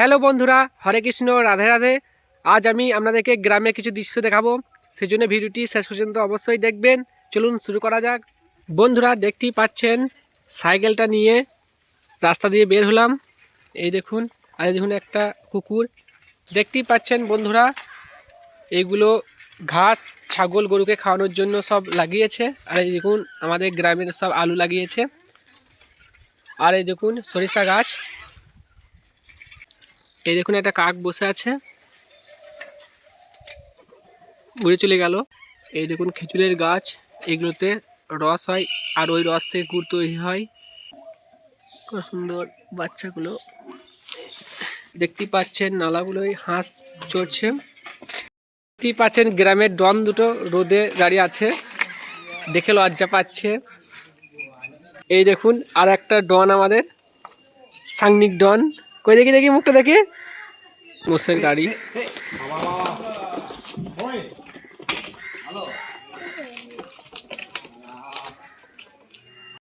Hello বন্ধুরা, হরে কৃষ্ণ, রাধে রাধে। আজ আমি আপনাদেরকে গ্রামে কিছু দৃশ্য দেখাবো। সেই জন্য ভিডিওটি শেষ পর্যন্ত অবশ্যই দেখবেন। চলুন শুরু করা যাক। বন্ধুরা, দেখতেই পাচ্ছেন, সাইকেলটা নিয়ে রাস্তা দিয়ে বের হলাম। এই দেখুন, আর দেখুন একটা কুকুর। দেখতেই পাচ্ছেন বন্ধুরা এইগুলো ঘাস, ছাগল গরুকে খাওয়ানোর জন্য সব লাগিয়েছে। আর এই দেখুন, আমাদের গ্রামের সব আলু লাগিয়েছে। আর এই দেখুন, সরিষা গাছ। এই দেখুন, একটা কাক বসে আছে। উড়ে চলে গেল। এই দেখুন খেজুরের গাছ। এগুলোতে রস হয়, আর ওই রস থেকে গুড় তৈরি হয়। কত সুন্দর বাচ্চাগুলো। দেখতে পাচ্ছেন নালাগুলোই হাঁস চড়ছে। দেখতেই পাচ্ছেন, গ্রামের ডন দুটো রোদে দাঁড়িয়ে আছে। দেখে লজ্জা পাচ্ছে। এই দেখুন, আর একটা ডন আমাদের, সাংনিক ডন। কই দেখি দেখি মুখটা দেখি। মোষের গাড়ি।